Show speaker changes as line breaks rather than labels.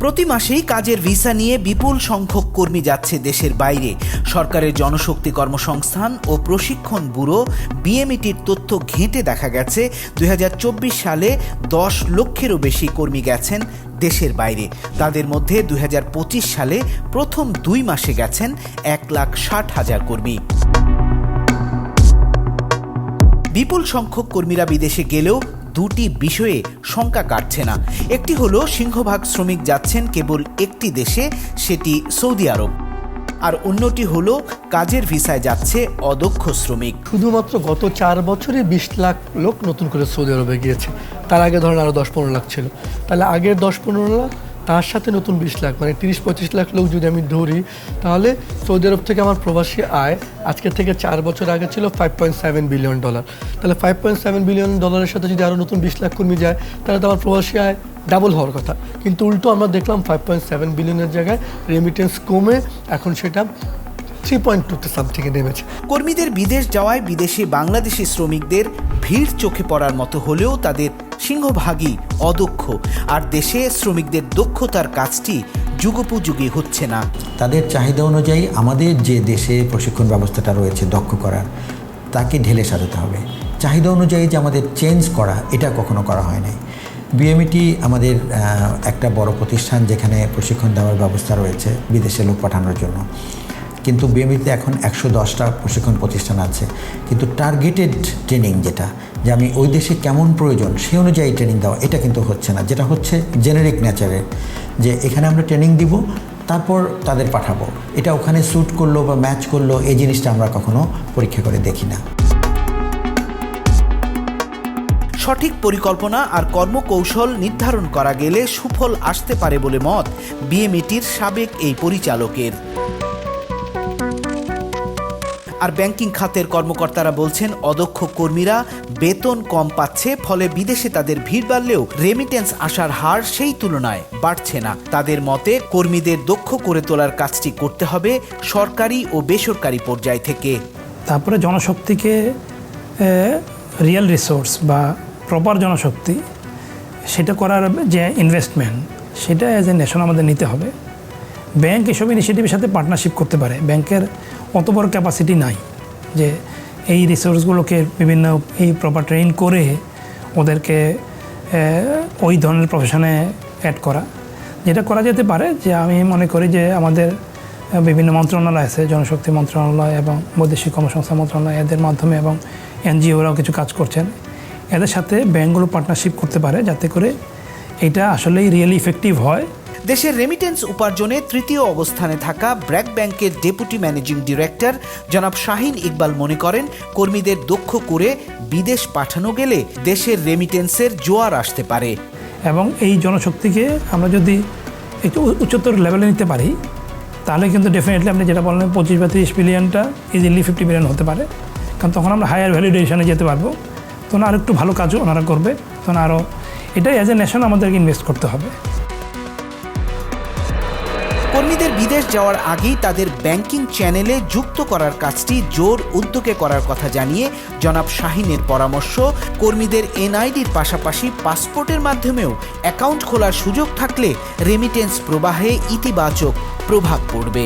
প্রতি মাসেই কাজের ভিসা নিয়ে বিপুল সংখ্যক কর্মী যাচ্ছে দেশের বাইরে। সরকারের জনশক্তি কর্মসংস্থান ও প্রশিক্ষণ ব্যুরো বিএমইটির তথ্য ঘেঁটে দেখা গেছে, দুই হাজার চব্বিশ সালে দশ লক্ষেরও বেশি কর্মী গেছেন দেশের বাইরে। তাদের মধ্যে দুই হাজার পঁচিশ সালে প্রথম দুই মাসে গেছেন এক লাখ ষাট হাজার কর্মী। বিপুল সংখ্যক কর্মীরা বিদেশে গেলেও দুটি বিষয়ে শঙ্কা কাটছে না। একটি হলো, সিংহভাগ শ্রমিক যাচ্ছেন কেবল একটি দেশে, সেটি সৌদি আরব। আর অন্যটি হলো, কাজের ভিসায় যাচ্ছে অদক্ষ শ্রমিক।
শুধুমাত্র গত চার বছরে বিশ লাখ লোক নতুন করে সৌদি আরবে গিয়েছে। তার আগে ধরেন আরও দশ পনেরো লাখ ছিল। তাহলে আগের দশ পনেরো লাখ তার সাথে নতুন বিশ লাখ মানে তিরিশ পঁচিশ লাখ লোক যদি আমি ধরি, তাহলে সৌদি আরব থেকে আমার প্রবাসী আয় আজকে থেকে চার বছর আগে ছিল five point seven billion dollar তাহলে ফাইভ পয়েন্ট সেভেন বিলিয়ন ডলারের সাথে যদি আরও নতুন বিশ লাখ কর্মী যায়, তাহলে তো আমার প্রবাসী আয় ডাবল হওয়ার কথা। কিন্তু উল্টো আমরা দেখলাম ফাইভ পয়েন্ট সেভেন বিলিয়নের জায়গায় রেমিটেন্স কমে, এখন সেটা থ্রি পয়েন্ট নেমেছে।
কর্মীদের বিদেশ যাওয়ায় বিদেশি বাংলাদেশি শ্রমিকদের ভিড় চোখে পড়ার মতো হলেও তাদের সিংহভাগই অদক্ষ, আর দেশে শ্রমিকদের দক্ষতার কাজটি যুগোপযোগী হচ্ছে না।
তাদের চাহিদা অনুযায়ী আমাদের যে দেশে প্রশিক্ষণ ব্যবস্থাটা রয়েছে দক্ষ করার, তাকে ঢেলে সাজাতে হবে। চাহিদা অনুযায়ী যে আমাদের চেঞ্জ করা, এটা কখনো করা হয় নাই। বিএমইটি আমাদের একটা বড় প্রতিষ্ঠান যেখানে প্রশিক্ষণ দেওয়ার ব্যবস্থা রয়েছে বিদেশে লোক পাঠানোর জন্য। কিন্তু বিএমইতে এখন একশো দশটা প্রশিক্ষণ প্রতিষ্ঠান আছে। কিন্তু টার্গেটেড ট্রেনিং যেটা, যে আমি ওই দেশে কেমন প্রয়োজন সেই অনুযায়ী ট্রেনিং দেওয়া, এটা কিন্তু হচ্ছে না। যেটা হচ্ছে জেনারিক নেচারের যে এখানে আমরা ট্রেনিং দিব, তারপর তাদের পাঠাবো। এটা ওখানে স্যুট করল বা ম্যাচ করল, এই জিনিসটা আমরা কখনো পরীক্ষা করে দেখি না।
সঠিক পরিকল্পনা আর কর্মকৌশল নির্ধারণ করা গেলে সুফল আসতে পারে বলে মত বিএমইটির সাবেক এই পরিচালকের। আর ব্যাংকিং খাতের কর্মকর্তারা বলছেন, অদক্ষ কর্মীরা বেতন কম পাচ্ছে, ফলে বিদেশে তাদের ভিড় বাড়লেও রেমিটেন্স আসার হার সেই তুলনায় বাড়ছে না। তাদের মতে, কর্মীদের দক্ষ করে তোলার কাজটি করতে হবে সরকারি ও বেসরকারি পর্যায় থেকে।
তারপরে জনশক্তিকে রিয়েল রিসোর্স বা প্রপার জনশক্তি, সেটা করার যে ইনভেস্টমেন্ট সেটা অ্যাজ এ নেশন আমাদের নিতে হবে। ব্যাংক এসব ইনিশিয়েটিভের সাথে পার্টনারশিপ করতে পারে। ব্যাংকের অত বড় ক্যাপাসিটি নাই যে এই রিসোর্সগুলোকে বিভিন্ন এই প্রপার ট্রেন করে ওদেরকে ওই ধরনের প্রফেশনে অ্যাড করা। যেটা করা যেতে পারে যে আমি মনে করি যে আমাদের বিভিন্ন মন্ত্রণালয় আছে, জনশক্তি মন্ত্রণালয় এবং বৈদেশিক কর্মসংস্থান মন্ত্রণালয়, এদের মাধ্যমে এবং এনজিওরাও কিছু কাজ করছেন। এদের সাথে ব্যাঙ্কগুলো পার্টনারশিপ করতে পারে যাতে করে এটা আসলেই রিয়েলি ইফেক্টিভ হয়।
দেশের রেমিটেন্স উপার্জনে তৃতীয় অবস্থানে থাকা ব্র্যাক ব্যাংকের ডেপুটি ম্যানেজিং ডিরেক্টর জনাব শাহিন ইকবাল মনে করেন, কর্মীদের দক্ষ করে বিদেশ পাঠানো গেলে দেশের রেমিটেন্সের জোয়ার আসতে পারে।
এবং এই জনশক্তিকে আমরা যদি একটু উচ্চতর লেভেলে নিতে পারি, তাহলে কিন্তু ডেফিনেটলি আপনি যেটা বললেন, পঁচিশ বা তিরিশ বিলিয়নটা ইজিলি ফিফটি মিলিয়ন হতে পারে। কারণ তখন আমরা হায়ার ভ্যালিডেশনে যেতে পারব। তখন আরও একটু ভালো কাজও ওনারা করবে। তখন আরও এটাই অ্যাজ এ নেশন আমাদেরকে ইনভেস্ট করতে হবে।
কর্মীদের বিদেশ যাওয়ার আগেই তাদের ব্যাংকিং চ্যানেলে যুক্ত করার কাজটি জোর উদ্যোগে করার কথা জানিয়ে জনাব শাহিনের পরামর্শ, কর্মীদের এনআইডির পাশাপাশি পাসপোর্টের মাধ্যমেও অ্যাকাউন্ট খোলার সুযোগ থাকলে রেমিটেন্স প্রবাহে ইতিবাচক প্রভাব পড়বে।